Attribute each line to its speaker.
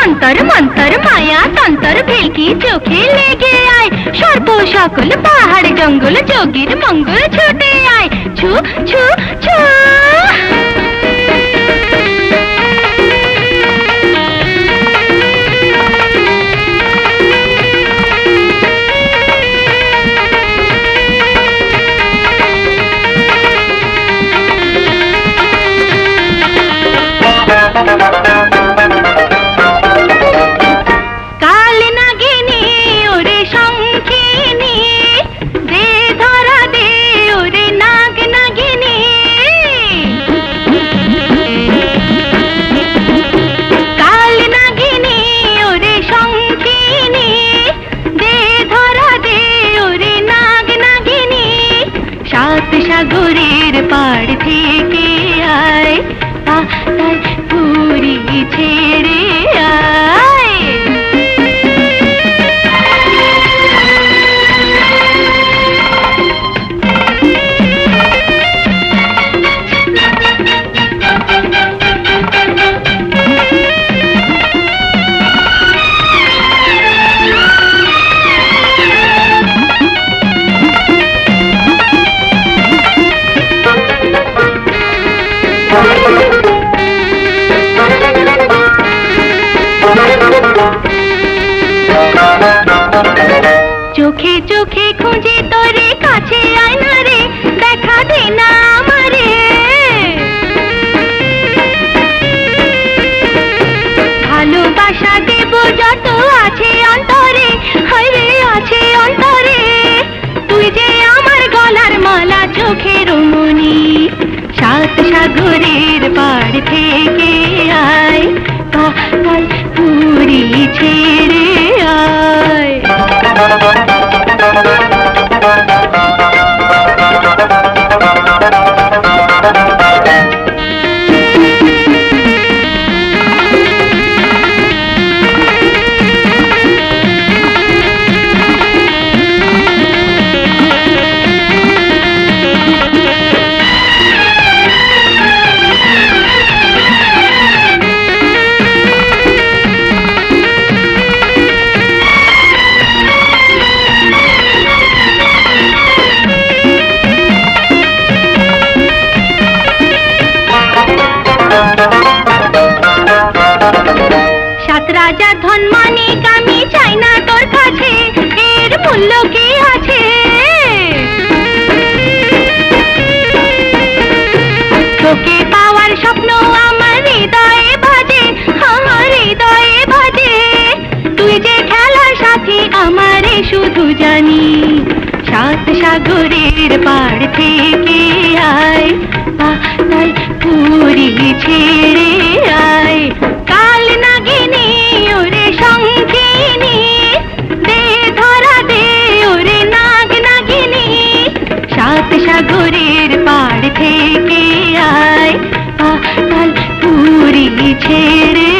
Speaker 1: যন্তর মন্তর মায়া, তন্তর ভেলকি চোখে লেগে আয়। সর্ব সকল পাহাড় জঙ্গল, যোগীর মঙ্গল ছুটে আয়। ছু ছু ছু। সাগরের চোখে চোখে খুঁজে তোরে কাছে আয় না রে, দেখা দে না আমারে। ভালোবাসা দেব যত আছে সাগরের পাড় থেকে শুধু জানি সাত সাগরের পাড় থেকে আয় তাই পুরী ছেড়ে আয়। কাল নাগিনী, ওরে শঙ্খিনী দে ধরা দে, ওরে নাগ নাগিনী। সাত সাগরের পাড় থেকে আয় কাল পুরী ছেড়ে